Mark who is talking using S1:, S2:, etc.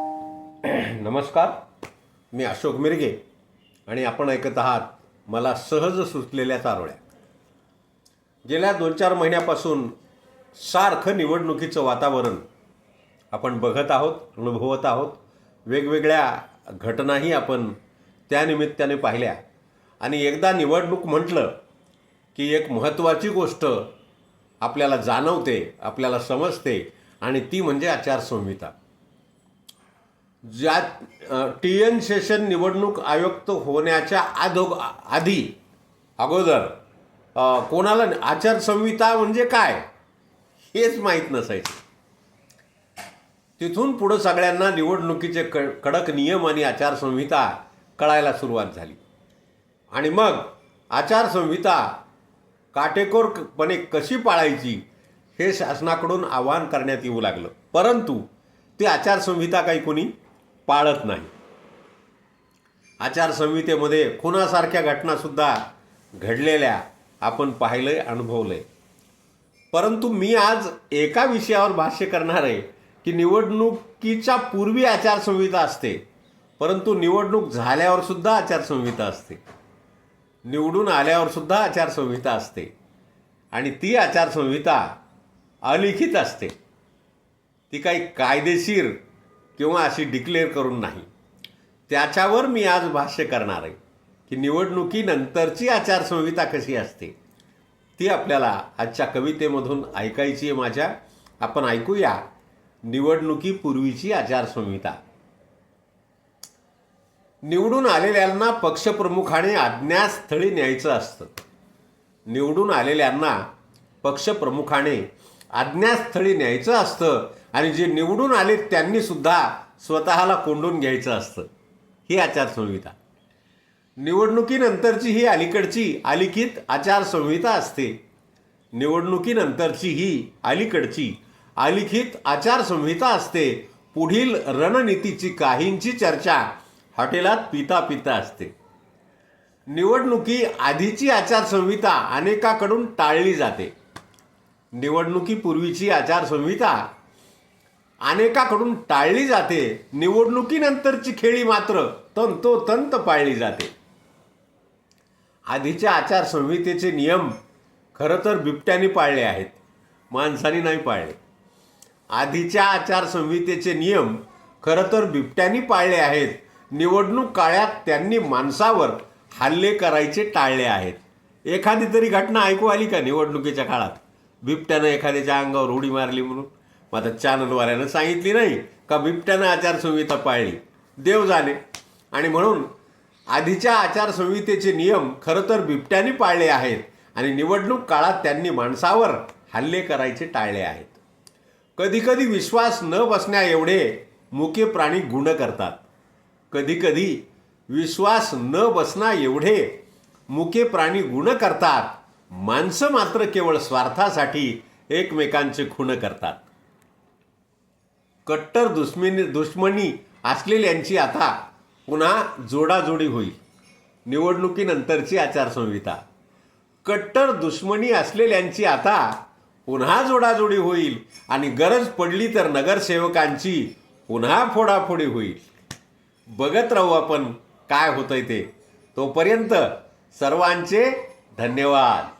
S1: नमस्कार. मी अशोक मिरगे आणि आपण ऐकत आहात मला सहज सुचलेल्या चारोळ्या. गेल्या दोन चार महिन्यापासून सारखं निवडणुकीचं वातावरण आपण बघत आहोत अनुभवत आहोत. वेगवेगळ्या घटनाही आपण त्यानिमित्ताने पाहिल्या. आणि एकदा निवडणूक म्हटलं की एक महत्त्वाची गोष्ट आपल्याला जाणवते आपल्याला समजते आणि ती म्हणजे आचारसंहिता. ज्या टी एन सेशन निवडणूक आयुक्त होण्याच्या आदो आधी अगोदर कोणाला आचारसंहिता म्हणजे काय? हेच माहीत नसायचं. तिथून पुढं सगळ्यांना निवडणुकीचे क कडक नियम आणि आचारसंहिता कळायला सुरुवात झाली. आणि मग आचारसंहिता काटेकोरपणे कशी पाळायची हे शासनाकडून आवाहन करण्यात येऊ लागलं. परंतु ती आचारसंहिता काही कोणी पाळत नाही. आचारसंहितेमध्ये खुनासारख्या घटनासुद्धा घडलेल्या आपण पाहायलंही अनुभवलं आहे परंतु मी आज एका विषयावर भाष्य करणार आहे की निवडणुकीच्या पूर्वी आचारसंहिता असते परंतु निवडणूक झाल्यावर सुद्धा आचारसंहिता असते. निवडून आल्यावर सुद्धा आचारसंहिता असते आणि ती आचारसंहिता अलिखित असते. ती काही कायदेशीर किंवा अशी डिक्लेअर करून नाही. त्याच्यावर मी आज भाष्य करणार आहे की निवडणुकीनंतरची आचारसंहिता कशी असते ती आपल्याला आजच्या कवितेमधून ऐकायची आहे माझ्या. आपण ऐकूया निवडणुकीपूर्वीची आचारसंहिता. निवडून आलेल्यांना पक्षप्रमुखाने आज्ञास्थळी न्यायचं असतं. निवडून आलेल्यांना पक्षप्रमुखाने आज्ञास्थळी न्यायचं असतं आणि जे निवडून आले त्यांनी सुद्धा स्वतःला कोंडून घ्यायचं असतं. ही आचारसंहिता. निवडणुकीनंतरची ही अलीकडची अलिखित आचारसंहिता असते. निवडणुकीनंतरची ही अलीकडची अलिखित आचारसंहिता असते. पुढील रणनीतीची काहींची चर्चा हॉटेलात पिता पिता असते. निवडणुकी आधीची आचारसंहिता अनेकाकडून टाळली जाते. निवडणुकीपूर्वीची आचारसंहिता अनेकाकडून टाळली जाते. निवडणुकीनंतरची खेळी मात्र तंतोतंत पाळली जाते. आधीच्या आचारसंहितेचे नियम खरं तर बिबट्याने पाळले आहेत. माणसाने नाही पाळले. आधीच्या आचारसंहितेचे नियम खरं तर बिबट्यांनी पाळले आहेत. निवडणूक काळात त्यांनी माणसावर हल्ले करायचे टाळले आहेत. एखादी तरी घटना ऐकू आली का निवडणुकीच्या काळात? बिबट्यानं एखाद्याच्या अंगावर उडी मारली म्हणून. मग आता चॅनलवाल्यानं सांगितली नाही का बिबट्यानं आचारसंहिता पाळली. देव जाणे. आणि म्हणून आधीच्या आचारसंहितेचे नियम खरं तर बिबट्याने पाळले आहेत आणि निवडणूक काळात त्यांनी माणसावर हल्ले करायचे टाळले आहेत. कधीकधी विश्वास न बसण्या एवढे मुके प्राणी गुण करतात. कधीकधी विश्वास न बसना एवढे मुके प्राणी गुण करतात. माणसं मात्र केवळ स्वार्थासाठी एकमेकांचे खून करतात. कट्टर दुश्मनी दुश्मनी असलेल्यांची आता पुन्हा जोडाजोडी होईल. निवडणुकीनंतरची आचारसंहिता. कट्टर दुश्मनी असलेल्यांची आता पुन्हा जोडाजोडी होईल आणि गरज पडली तर नगरसेवकांची पुन्हा फोडाफोडी होईल. बघत राहू आपण काय होतंय ते. तोपर्यंत सर्वांचे धन्यवाद.